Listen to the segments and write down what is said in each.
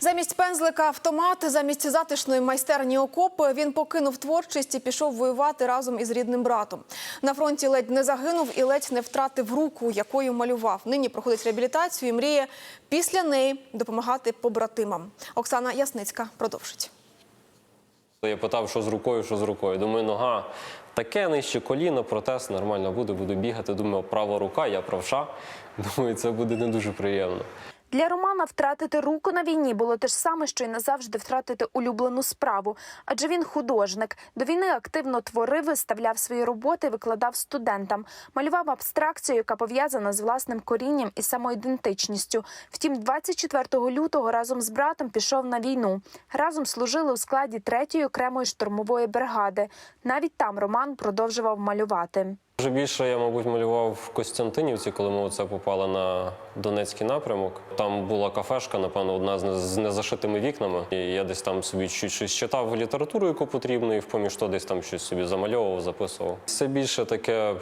Замість пензлика автомат, замість затишної майстерні окопи він покинув творчість і пішов воювати разом із рідним братом. На фронті ледь не загинув і ледь не втратив руку, якою малював. Нині проходить реабілітацію і мріє після неї допомагати побратимам. Оксана Ясницька продовжить. Я питав, що з рукою, що з рукою. Думаю, нога таке нижче коліно, протез нормально буде, буду бігати. Думаю, права рука, я правша. Думаю, це буде не дуже приємно. Для Романа втратити руку на війні було те ж саме, що й назавжди втратити улюблену справу. Адже він художник. До війни активно творив, виставляв свої роботи, викладав студентам, малював абстракцію, яка пов'язана з власним корінням і самоідентичністю. Втім, 24 лютого разом з братом пішов на війну. Разом служили у складі 3-ї окремої штурмової бригади. Навіть там Роман продовжував малювати. Вже більше я, мабуть, малював в Костянтинівці, коли ми оце попали на Донецький напрямок. Там була кафешка, напевно, одна з незашитими вікнами. І я десь там собі чуть щось читав літературу, яку потрібно, і в поміж то десь там щось собі замальовував, записував. Все більше таке.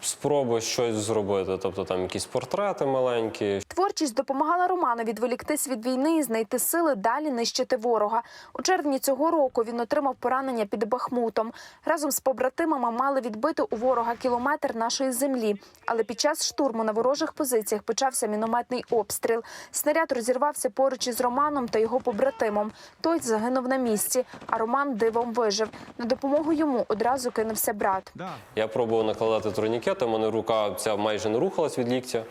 Спроби щось зробити, тобто там якісь портрети маленькі, Творчість допомагала Роману відволіктись від війни і знайти сили далі нищити ворога. У червні цього року він отримав поранення під Бахмутом. Разом з побратимами мали відбити у ворога кілометр нашої землі. Але під час штурму на ворожих позиціях почався мінометний обстріл. Снаряд розірвався поруч із Романом та його побратимом. Той загинув на місці, а Роман дивом вижив. На допомогу йому одразу кинувся брат. Я пробував накладати турнікети, у мене рука ця майже не рухалась від ліктя.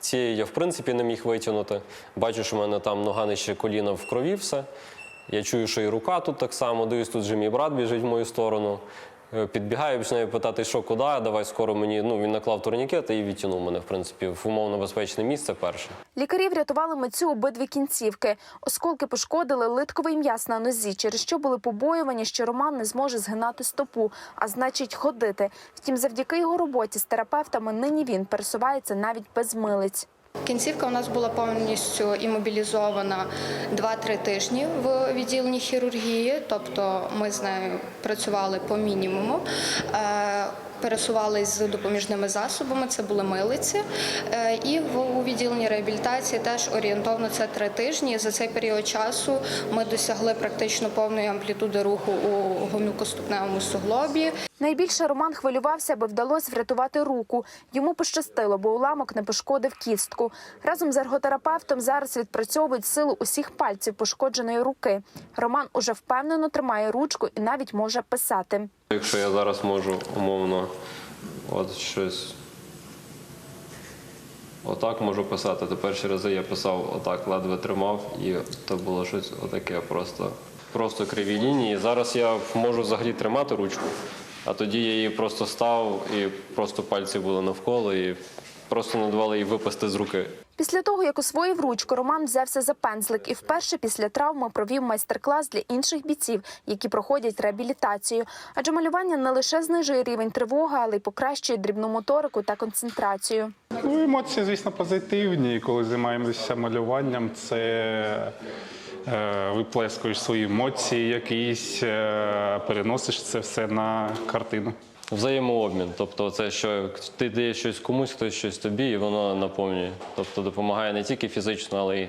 Цієї я в принципі не міг витягнути. Бачу, що в мене там нога нижче коліна в крові все. Я чую, що і рука тут так само. Дивись, тут же мій брат біжить в мою сторону. Е, Підбігаю, починаю питати, що куди, давай скоро мені. Ну, він наклав турнікети і відтягнув мене, в принципі, в умовно безпечне місце перше. Лікарі врятували митцю обидві кінцівки. Осколки пошкодили литковий м'яз на нозі, через що були побоювані, що Роман не зможе згинати стопу, а значить ходити. Втім, завдяки його роботі з терапевтами нині він пересувається навіть без милиць. Кінцівка у нас була повністю імобілізована 2-3 тижні в відділенні хірургії, тобто ми з нею працювали по мінімуму. Пересувались з допоміжними засобами, це були милиці. Е, І у відділенні реабілітації теж орієнтовно це три тижні. За цей період часу ми досягли практично повної амплітуди руху у гомілкоступневому суглобі. Найбільше Роман хвилювався, аби вдалося врятувати руку. Йому пощастило, бо уламок не пошкодив кістку. Разом з ерготерапевтом зараз відпрацьовують силу усіх пальців пошкодженої руки. Роман уже впевнено тримає ручку і навіть може писати. Якщо я зараз можу умовно от щось. Отак можу писати. То перші рази я писав отак, ледве тримав, і то було щось отаке просто. Просто криві лінії. Зараз я можу взагалі тримати ручку, а тоді я її просто став і просто пальці були навколо, і просто не давали її випасти з руки. Після того, як освоїв ручку, Роман взявся за пензлик і вперше після травми провів майстер-клас для інших бійців, які проходять реабілітацію. Адже малювання не лише знижує рівень тривоги, але й покращує дрібну моторику та концентрацію. Ну, емоції, звісно, позитивні. І Коли займаємося малюванням, це виплескуєш свої емоції якісь, е, переносиш це все на картину. Взаємообмін, тобто це що ти даєш щось комусь, хтось щось тобі, і воно наповнює. Тобто допомагає не тільки фізично, але й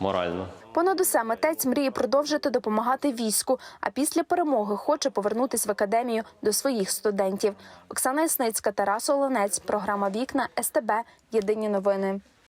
морально. Понад усе митець мріє продовжити допомагати війську, а після перемоги хоче повернутись в академію до своїх студентів. Оксана Ясницька, Тарас Оленець, програма Вікна СТБ. Єдині новини.